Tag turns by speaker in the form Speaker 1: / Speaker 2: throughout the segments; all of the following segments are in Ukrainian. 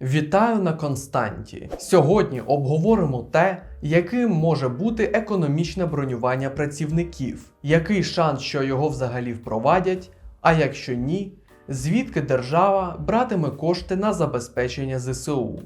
Speaker 1: Вітаю на Константі. Сьогодні обговоримо те, яким може бути економічне бронювання працівників, який шанс, що його взагалі впровадять, а якщо ні, звідки держава братиме кошти на забезпечення ЗСУ.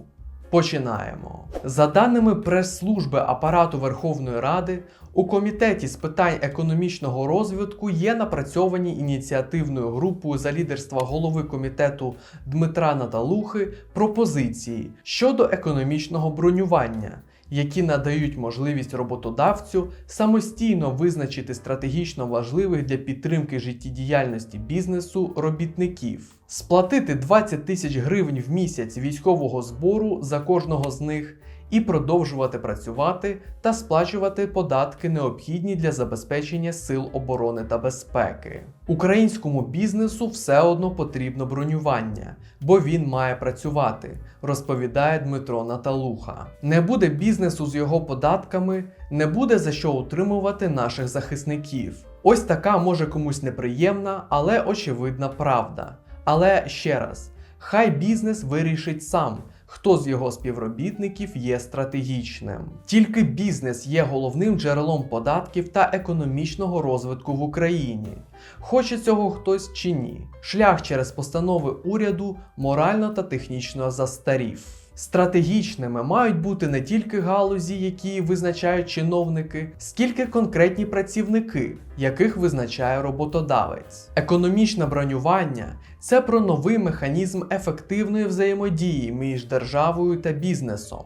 Speaker 1: Починаємо. За даними прес-служби апарату Верховної Ради, у комітеті з питань економічного розвитку є напрацьовані ініціативною групою за лідерства голови комітету Дмитра Наталухи пропозиції щодо економічного бронювання, які надають можливість роботодавцю самостійно визначити стратегічно важливих для підтримки життєдіяльності бізнесу робітників, сплатити 20 тисяч гривень в місяць військового збору за кожного з них і продовжувати працювати та сплачувати податки, необхідні для забезпечення сил оборони та безпеки. Українському бізнесу все одно потрібно бронювання, бо він має працювати, розповідає Дмитро Наталуха. Не буде бізнесу з його податками, не буде за що утримувати наших захисників. Ось така може комусь неприємна, але очевидна правда. Але ще раз, хай бізнес вирішить сам. Хто з його співробітників є стратегічним? Тільки бізнес є головним джерелом податків та економічного розвитку в Україні. Хоче цього хтось чи ні. Шлях через постанови уряду морально та технічно застарів. Стратегічними мають бути не тільки галузі, які визначають чиновники, скільки конкретні працівники, яких визначає роботодавець. Економічне бронювання це про новий механізм ефективної взаємодії між державою та бізнесом.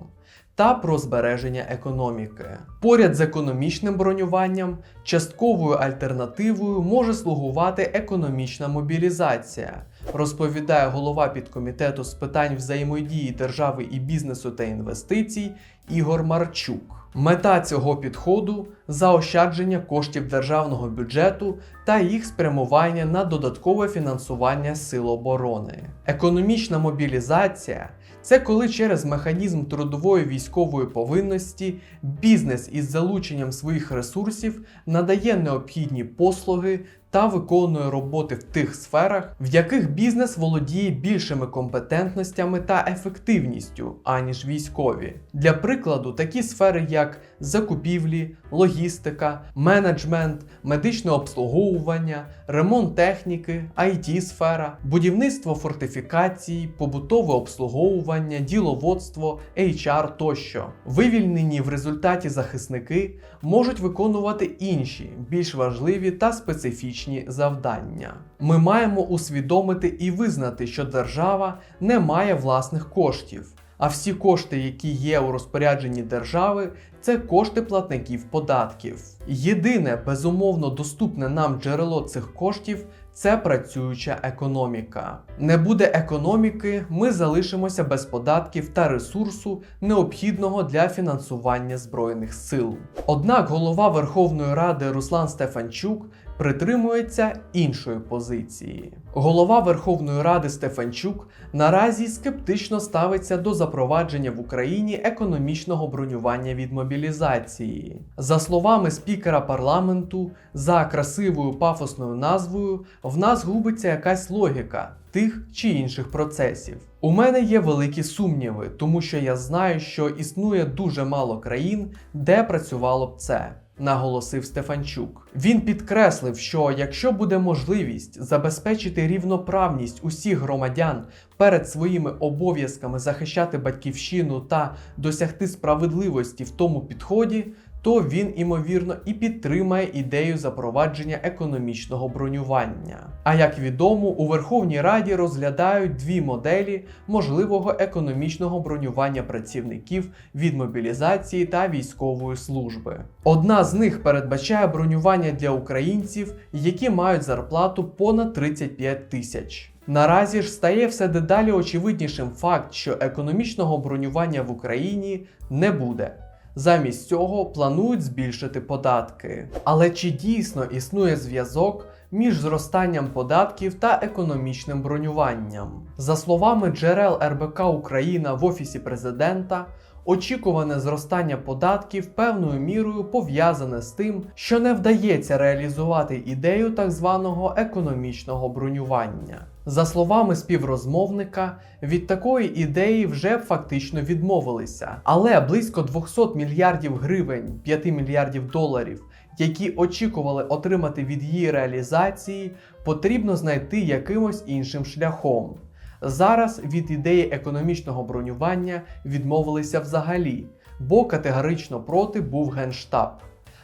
Speaker 1: Та про збереження економіки. Поряд з економічним бронюванням, частковою альтернативою може слугувати економічна мобілізація, розповідає голова підкомітету з питань взаємодії держави і бізнесу та інвестицій Ігор Марчук. Мета цього підходу заощадження коштів державного бюджету та їх спрямування на додаткове фінансування сил оборони. Економічна мобілізація це коли через механізм трудової військової повинності бізнес із залученням своїх ресурсів надає необхідні послуги та виконує роботи в тих сферах, в яких бізнес володіє більшими компетентностями та ефективністю, аніж військові. Для прикладу, такі сфери, як закупівлі, логістика, менеджмент, медичне обслуговування, ремонт техніки, it сфера, будівництво фортифікацій, побутове обслуговування, діловодство, HR тощо. Вивільнені в результаті захисники можуть виконувати інші, більш важливі та специфічні завдання. Ми маємо усвідомити і визнати, що держава не має власних коштів. А всі кошти, які є у розпорядженні держави, це кошти платників податків. Єдине безумовно доступне нам джерело цих коштів це працююча економіка. Не буде економіки, ми залишимося без податків та ресурсу, необхідного для фінансування збройних сил. Однак голова Верховної Ради Руслан Стефанчук притримується іншої позиції. Голова Верховної Ради Стефанчук наразі скептично ставиться до запровадження в Україні економічного бронювання від мобілізації. За словами спікера парламенту, за красивою пафосною назвою в нас губиться якась логіка тих чи інших процесів. У мене є великі сумніви, тому що я знаю, що існує дуже мало країн, де працювало б це. Наголосив Стефанчук. Він підкреслив, що якщо буде можливість забезпечити рівноправність усіх громадян перед своїми обов'язками захищати батьківщину та досягти справедливості в тому підході, то він імовірно і підтримає ідею запровадження економічного бронювання. А як відомо, у Верховній Раді розглядають дві моделі можливого економічного бронювання працівників від мобілізації та військової служби. Одна з них передбачає бронювання для українців, які мають зарплату понад 35 тисяч. Наразі ж стає все дедалі очевиднішим факт, що економічного бронювання в Україні не буде. Замість цього планують збільшити податки. Але чи дійсно існує зв'язок між зростанням податків та економічним бронюванням? За словами джерел РБК Україна в Офісі президента, очікуване зростання податків певною мірою пов'язане з тим, що не вдається реалізувати ідею так званого економічного бронювання. За словами співрозмовника, від такої ідеї вже фактично відмовилися. Але близько 200 мільярдів гривень, 5 мільярдів доларів, які очікували отримати від її реалізації, потрібно знайти якимось іншим шляхом. Зараз від ідеї економічного бронювання відмовилися взагалі, бо категорично проти був Генштаб.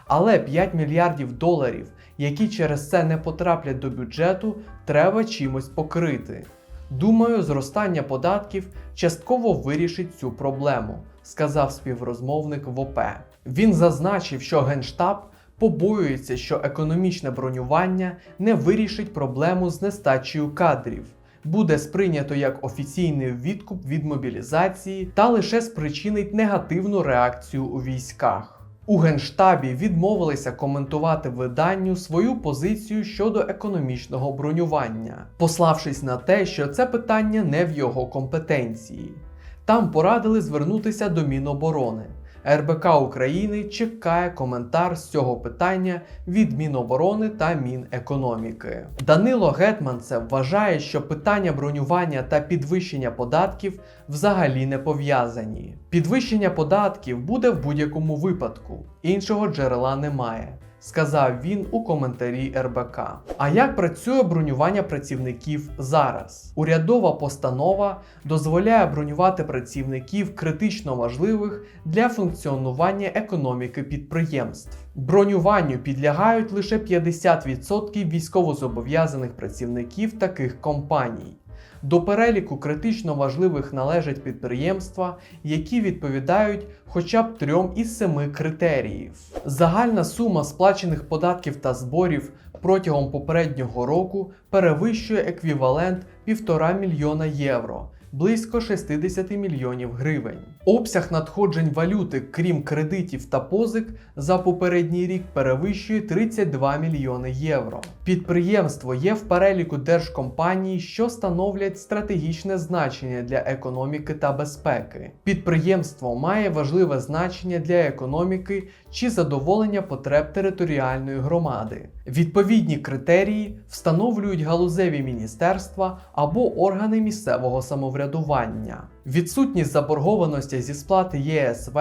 Speaker 1: Але 5 мільярдів доларів, які через це не потраплять до бюджету, треба чимось покрити. Думаю, зростання податків частково вирішить цю проблему, сказав співрозмовник в ОП. Він зазначив, що Генштаб побоюється, що економічне бронювання не вирішить проблему з нестачею кадрів, буде сприйнято як офіційний відкуп від мобілізації та лише спричинить негативну реакцію у військах. У Генштабі відмовилися коментувати виданню свою позицію щодо економічного бронювання, пославшись на те, що це питання не в його компетенції. Там порадили звернутися до Міноборони. РБК України чекає коментар з цього питання від Міноборони та Мінекономіки. Данило Гетманцев вважає, що питання бронювання та підвищення податків взагалі не пов'язані. Підвищення податків буде в будь-якому випадку, іншого джерела немає. Сказав він у коментарі РБК. А як працює бронювання працівників зараз? Урядова постанова дозволяє бронювати працівників критично важливих для функціонування економіки підприємств. Бронюванню підлягають лише 50% військовозобов'язаних працівників таких компаній. До переліку критично важливих належать підприємства, які відповідають хоча б трьом із семи критеріїв. Загальна сума сплачених податків та зборів протягом попереднього року перевищує еквівалент 1,5 мільйона євро. Близько 60 мільйонів гривень. Обсяг надходжень валюти, крім кредитів та позик, за попередній рік перевищує 32 мільйони євро. Підприємство є в переліку держкомпаній, що становлять стратегічне значення для економіки та безпеки. Підприємство має важливе значення для економіки чи задоволення потреб територіальної громади. Відповідні критерії встановлюють галузеві міністерства або органи місцевого самоврядування. Відсутність заборгованості зі сплати ЄСВ,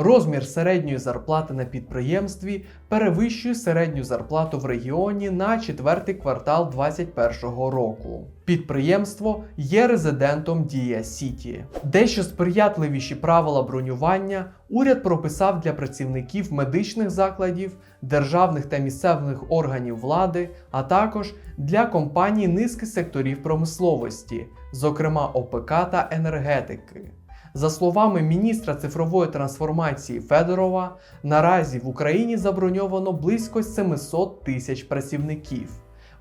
Speaker 1: розмір середньої зарплати на підприємстві перевищує середню зарплату в регіоні на четвертий квартал 2021 року. Підприємство є резидентом Дія Сіті. Дещо сприятливіші правила бронювання уряд прописав для працівників медичних закладів, державних та місцевих органів влади, а також для компаній низки секторів промисловості, зокрема ОПК та енергетики. За словами міністра цифрової трансформації Федорова, наразі в Україні заброньовано близько 700 тисяч працівників.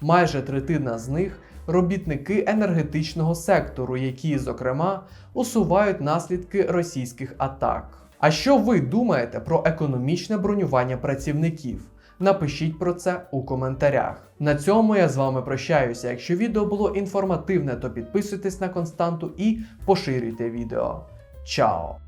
Speaker 1: Майже третина з них робітники енергетичного сектору, які, зокрема, усувають наслідки російських атак. А що ви думаєте про економічне бронювання працівників? Напишіть про це у коментарях. На цьому я з вами прощаюся. Якщо відео було інформативне, то підписуйтесь на константу і поширюйте відео. Ciao。